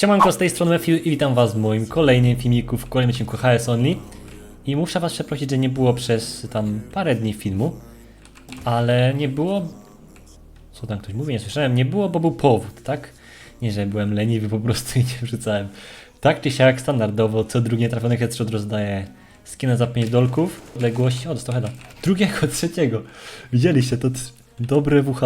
Siemanko, z tej strony Matthew i witam was w moim kolejnym filmiku, w kolejnym odcinku HS Only. I muszę was przeprosić, że nie było przez tam parę dni filmu, ale nie było... Co tam ktoś mówi? Nie słyszałem. Nie było, bo był powód, tak? Nie, że byłem leniwy po prostu i nie wrzucałem. Tak czy siak, standardowo, co drugi trafiony headshot rozdaje skinę za 5 dolków, odległości, o, dostał heada. Drugiego, trzeciego. Widzieliście, to dobre WH.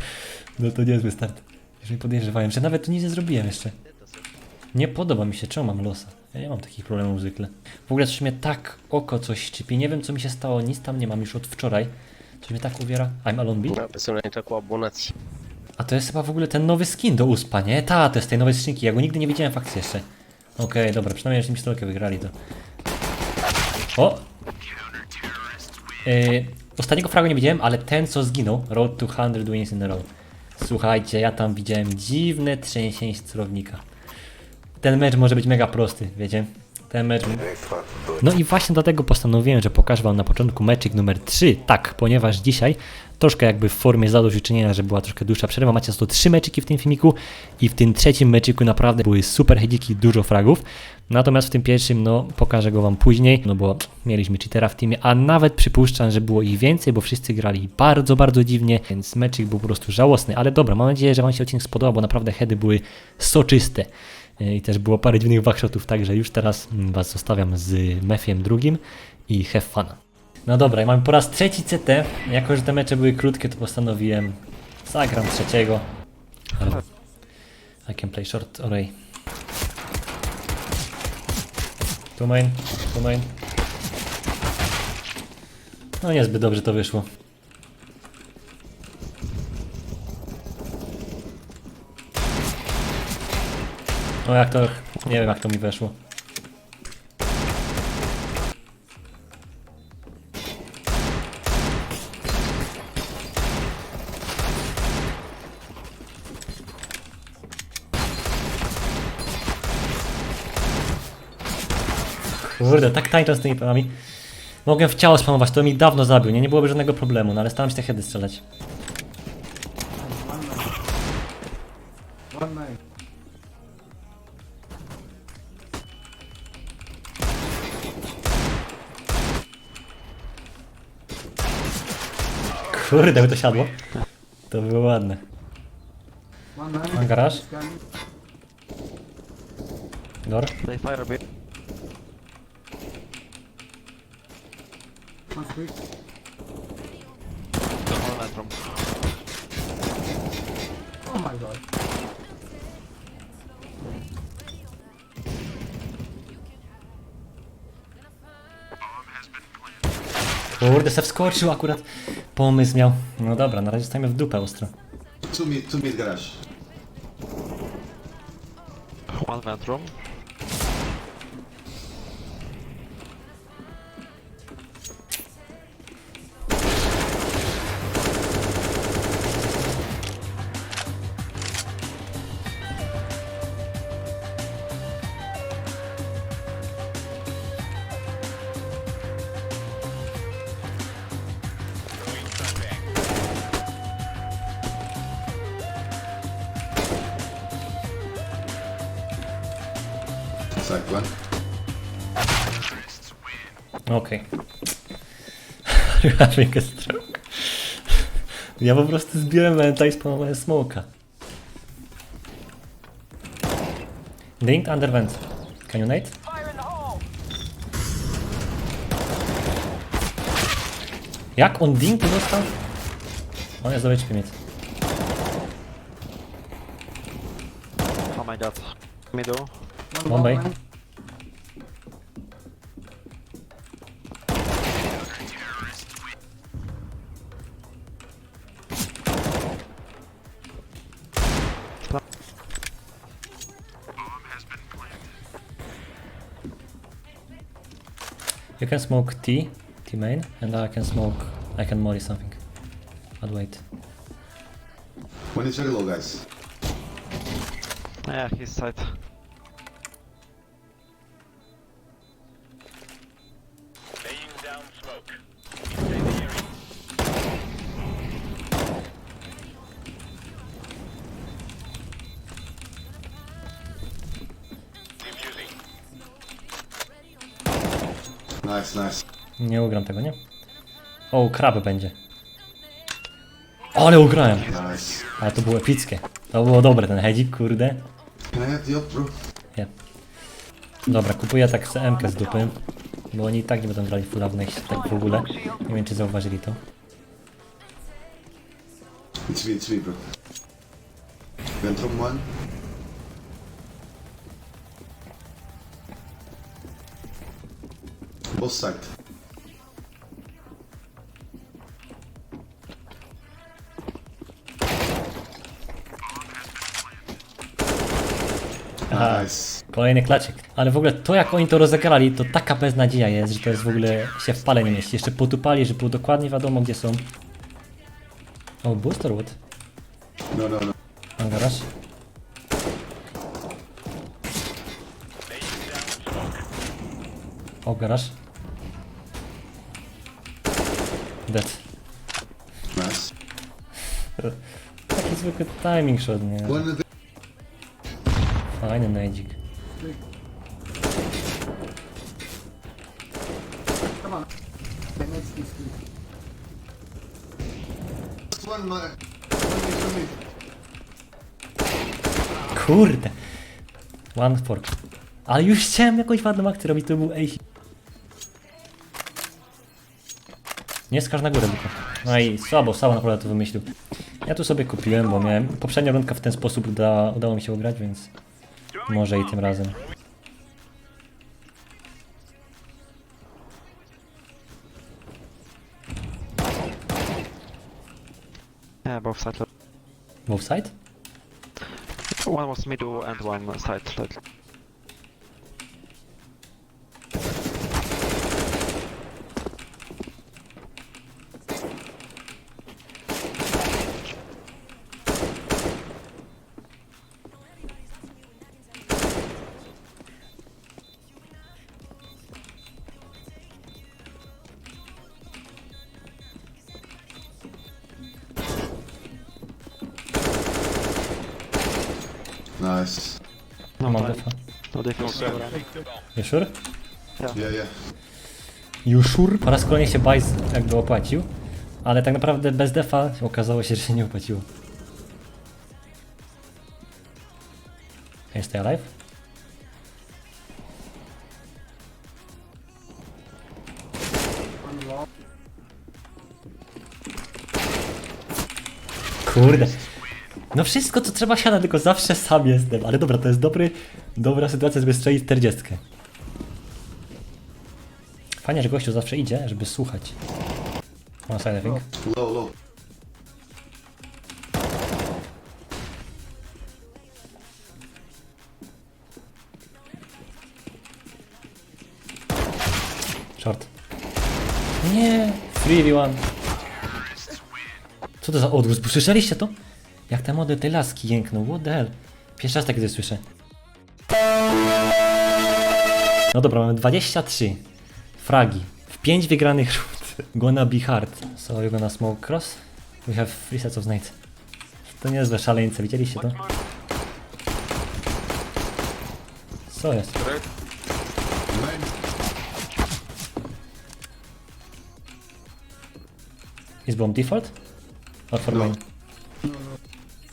no to niezły start. Jeżeli podejrzewałem, że nawet tu nic nie zrobiłem jeszcze. Nie podoba mi się, czemu mam losa? Ja nie mam takich problemów zwykle. W ogóle coś mnie tak oko coś szczypie. Nie wiem co mi się stało, nic tam nie mam już od wczoraj. Coś mnie tak uwiera. I'm alone B. Abonacji. A to jest chyba w ogóle ten nowy skin do USPA, nie? Ta, to jest tej nowej skrzynki. Ja go nigdy nie widziałem w akcji jeszcze. Okej, dobra, przynajmniej że mi stolkę wygrali to. O! Yy, ostatniego fragu nie widziałem, ale ten co zginął, Road to 100 wins in a row. Słuchajcie, ja tam widziałem dziwne trzęsienie celownika. Ten mecz może być mega prosty, wiecie? Ten mecz... No i właśnie dlatego postanowiłem, że pokażę wam na początku meczyk numer 3. Tak, ponieważ dzisiaj troszkę jakby w formie zadośćuczynienia, że była troszkę dłuższa przerwa. Macie 103 meczyki w tym filmiku i w tym trzecim meczyku naprawdę były super headziki, dużo fragów. Natomiast w tym pierwszym, no, pokażę go wam później, no bo mieliśmy cheatera w teamie, a nawet przypuszczam, że było ich więcej, bo wszyscy grali bardzo, bardzo dziwnie, więc meczyk był po prostu żałosny. Ale dobra, mam nadzieję, że wam się odcinek spodobał, bo naprawdę heady były soczyste. Yy, I też było parę dziwnych backshotów, także już teraz mm, was zostawiam z Mefiem drugim i have fun. No dobra, i mamy po raz trzeci CT. Jako, że te mecze były krótkie, to postanowiłem zagram trzeciego. I can play short array. Tu main, tu main. No niezbyt dobrze to wyszło. No jak to, nie wiem jak to mi weszło. Kurde, tak tańczą z tymi panami. Mogłem w ciało spamować, to mi dawno zabił, nie? Nie byłoby żadnego problemu, no ale staram się te heady strzelać. One night. Kurde, by to siadło. To było ładne. Mam garaż? Door. They fire a bit. One sweet. The whole night from. Oh my god. Kurde, se wskoczył akurat. Pomysł miał. No dobra, na razie stajemy w dupę ostro. Two mid, two mid garage. One vent room. Okej. Having a stroke. Ja po prostu zbiłem menta i spamowałem smoka. Linked under vent. Can you nade? Jak on dink dostał? On jest do HP mid. Oh my god. Middle. One Bombay. You can smoke T, T main, and I can smoke, I can molly something. But wait. One is very low, guys. Yeah, he's side. Nice, nice. Nie ugram tego, nie? O, krab będzie. Ale ugrałem! Nice. Ale to było epickie. To było dobre, ten hedzik, kurde. Can I have the bro? Nie. Dobra, kupuję tak CM-kę z dupy. Bo oni i tak nie będą brali fulla w next, tak w ogóle. Nie wiem, czy zauważyli to. It's me, it's me, bro. Ventrum one. Both side. Aha. Nice. Kolejny klaczyk. Ale w ogóle to jak oni to rozegrali, to taka beznadzieja jest, że to jest w ogóle się w pale nie mieści. Jeszcze potupali, że było dokładnie wiadomo gdzie są. O, booster what? No, no, no. Mam garaż? O, garaż? Dead. Nice. Taki zwykły timing shot, nie? One of the... Fajny najdzik. Come on. One one. Kurde! One fork. Ale już chciałem jakąś ładną akcję robić, to był ace. Nie na górę tylko. No i słabo, słabo naprawdę to wymyślił. Ja tu sobie kupiłem, bo miałem... Poprzednia rundka w ten sposób uda, udało mi się ugrać, więc... Może i tym razem. Yeah, both sides. Both side? One was middle and one side. Nice. No mam defa. No defense. You sure? Yeah, yeah. You sure? Po raz kolejny się Bajs jakby opłacił. Ale tak naprawdę bez defa okazało się, że się nie opłaciło. Can you stay alive? Kurde. No wszystko co trzeba siada, tylko zawsze sam jestem. Ale dobra, to jest dobry, dobra sytuacja, żeby strzelić 40. Fajnie, że gościu zawsze idzie, żeby słuchać. One side, I think. Low, low. Short. Nie, 3v1. Co to za odgłos? Słyszeliście to? Jak te młode te laski jękną, what the hell? Pierwszy raz takie słyszę. No dobra, mamy 23 fragi w 5 wygranych rund. Gonna be hard. So you're gonna smoke cross? We have three sets of snakes. To niezłe szaleńce, widzieliście to? Co jest? Is bomb default? Or for No. main?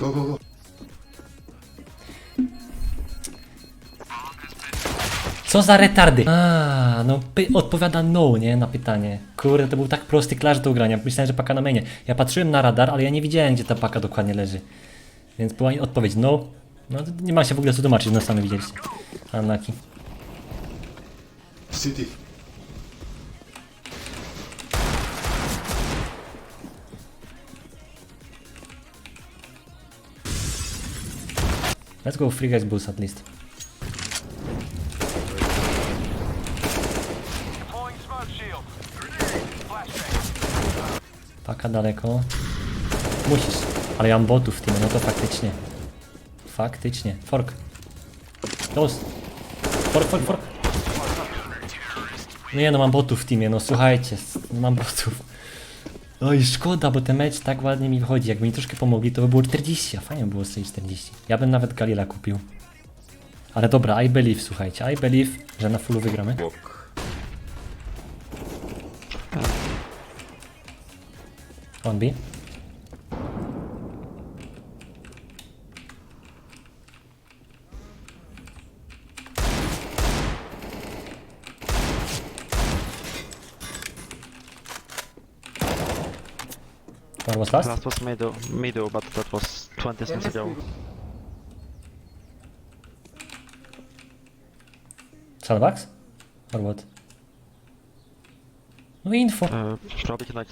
Go, go, go. Co za retardy? A, no odpowiada no, nie? Na pytanie. Kurde, to był tak prosty klasz do ugrania. Myślałem, że paka na mainie. Ja patrzyłem na radar, ale ja nie widziałem, gdzie ta paka dokładnie leży. Więc była odpowiedź no. No nie ma się w ogóle co tłumaczyć, no sami widzieliście. Unlucky. City. Let's go free guys bulls at least. Paka daleko. Musisz. Ale ja mam botów w teamie, no to faktycznie. Faktycznie. Fork. Close. Fork, fork, fork. No nie no, mam botów w teamie, no słuchajcie, mam botów. No i szkoda, bo ten mecz tak ładnie mi wychodzi. Jakby mi troszkę pomogli, to by było 40, a fajnie było sobie 40. Ja bym nawet Galila kupił. Ale dobra, I believe, słuchajcie, I believe, że na fullu wygramy. On B. was last? Last was middle, middle, but that was 20 Jeden seconds ago. Sandbox? Or what? No info. Uh, probably like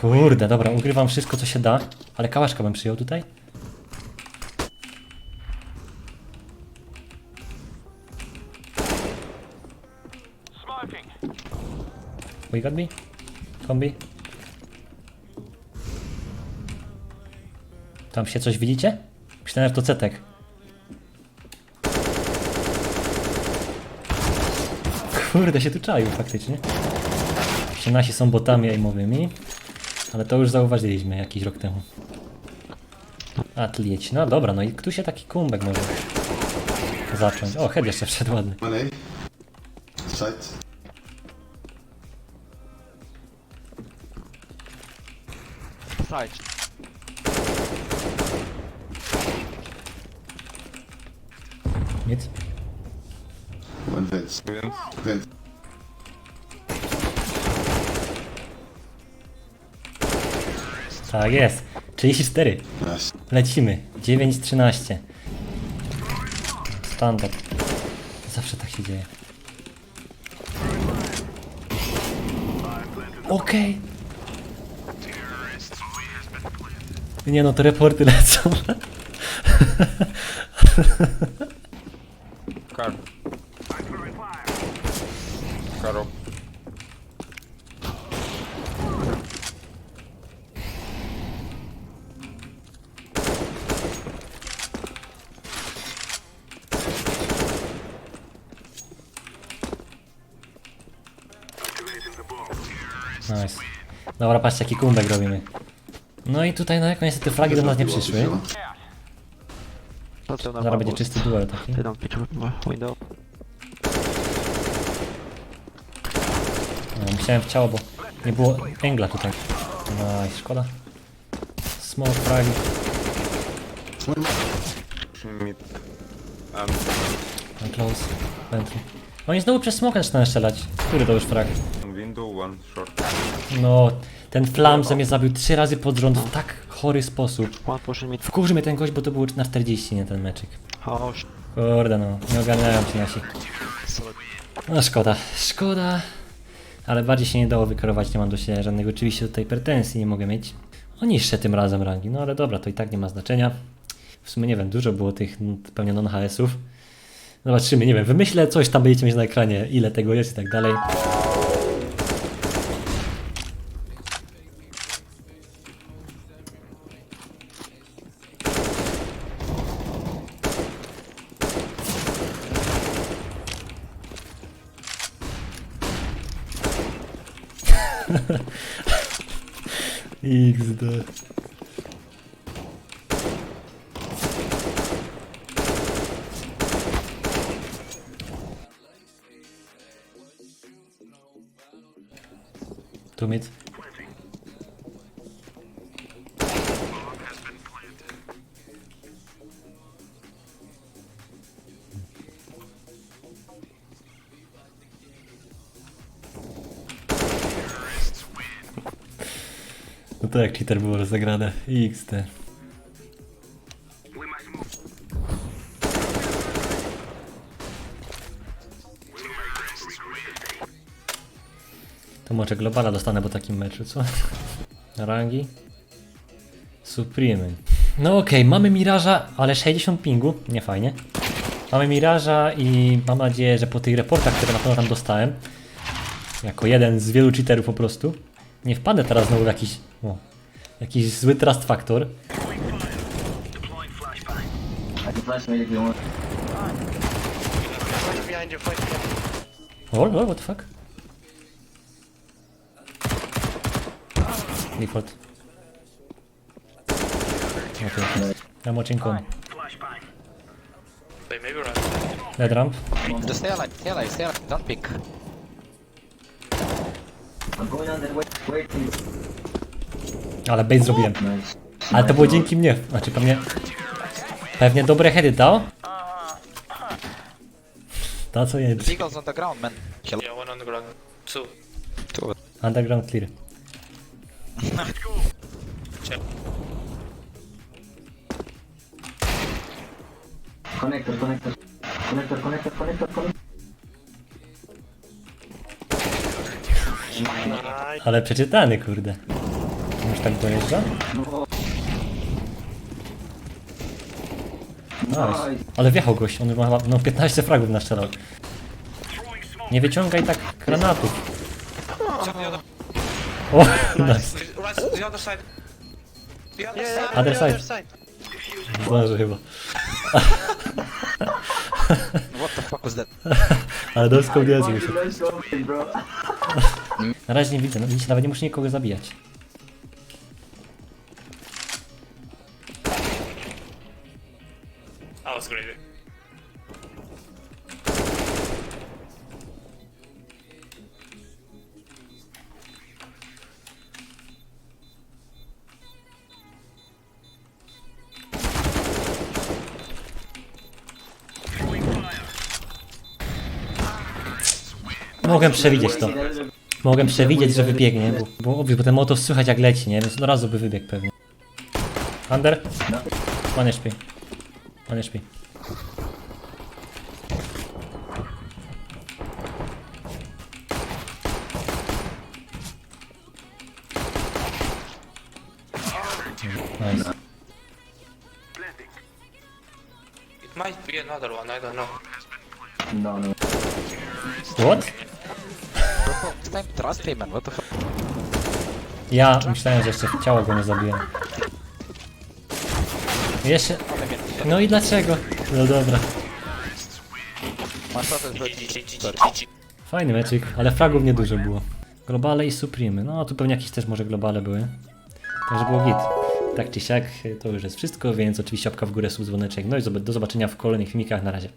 Kurde, dobra, ugrywam wszystko co się da, ale kałaszka bym przyjął tutaj. We got me? Kombi? Tam się coś widzicie? Myślałem, że to cetek. Kurde, się tu czaił faktycznie. Nasi są botami aimowymi. Ale to już zauważyliśmy jakiś rok temu. Atlieć. No dobra, no i tu się taki kumbek może zacząć. O, head jeszcze wszedł ładny. Side. Nic? Vent. Vent. Tak jest. 34. Nice. Lecimy. 9-13. Standard. Zawsze tak się dzieje. Okej. Nie no, te reporty lecą. Dobra, patrzcie jaki kumbek robimy. No i tutaj no jak niestety fragi do nas nie przyszły. Zaraz będzie czysty duel taki. They don't pitch wi- window. No, musiałem w ciało, bo nie było węgla tutaj. No i szkoda. Smoke fragi. No close. Pętli. Oni znowu przez smoke zaczynają strzelać. Który to już frag? One short. No, ten flam ze mnie zabił trzy razy pod rząd w tak chory sposób. Wkurzy mnie ten gość, bo to było na 40, nie ten meczyk. Oh, sh- Kurde no, nie ogarniają ci nasi. No szkoda, szkoda. Ale bardziej się nie dało wykarować, nie mam do siebie żadnego oczywiście tutaj pretensji nie mogę mieć. O niższe tym razem rangi, no ale dobra, to i tak nie ma znaczenia. W sumie nie wiem, dużo było tych mm, pewnie non-HS-ów. Zobaczymy, nie wiem, wymyślę coś, tam będziecie mieć na ekranie, ile tego jest i tak dalej. XD. Tu mid. No to jak cheater było rozegrane. XT. To może globala dostanę po takim meczu, co? Rangi? Supreme. No okej, mamy Miraża, ale 60 pingu, nie fajnie. Mamy Miraża i mam nadzieję, że po tych reportach, które na pewno tam dostałem, jako jeden z wielu cheaterów po prostu, nie wpadnę teraz znowu w jakiś, o, jakiś zły trust factor. O, o, what the fuck? Default. Okay. I'm watching con. Dead ramp. Just stay alive, stay alive, stay alive, don't pick. Ale bait zrobiłem. Ale to było dzięki mnie. Znaczy pewnie... Pewnie dobre heady dał. To co jest. Eagles on the ground, man. Kill. Yeah, one on the ground. Two. Two. Underground clear. Connector, connector. Connector, connector, connector, connector. Ale przeczytany, kurde. Już tak dojeżdża? Nice. Ale wjechał gość, on ma no 15 fragów na strzelał. Nie wyciągaj tak granatów. O, nice. Right, the other side. The other side. Other the side. Zdąży chyba. What the fuck was that? Ale doskał nie zły się. Let's go, bro. Na razie nie widzę, no widzicie, nawet nie muszę nikogo zabijać. I was. Mogłem przewidzieć to. Mogłem przewidzieć, że wybiegnie, bo, bo, bo ten motor słychać jak leci, nie? Więc od razu by wybiegł pewnie. Under? One HP. One HP. Nice. It might be another one, I don't know. No, no. What? Time trust man. What the? Ja myślałem, że jeszcze ciało go nie zabiłem. Jeszcze... No i dlaczego? No dobra. Fajny meczyk, ale fragów niedużo było. Globale i Supremy. No tu pewnie jakieś też może globale były. Także było git. Tak czy siak, to już jest wszystko, więc oczywiście łapka w górę, sub dzwoneczek. No i do zobaczenia w kolejnych filmikach. Na razie.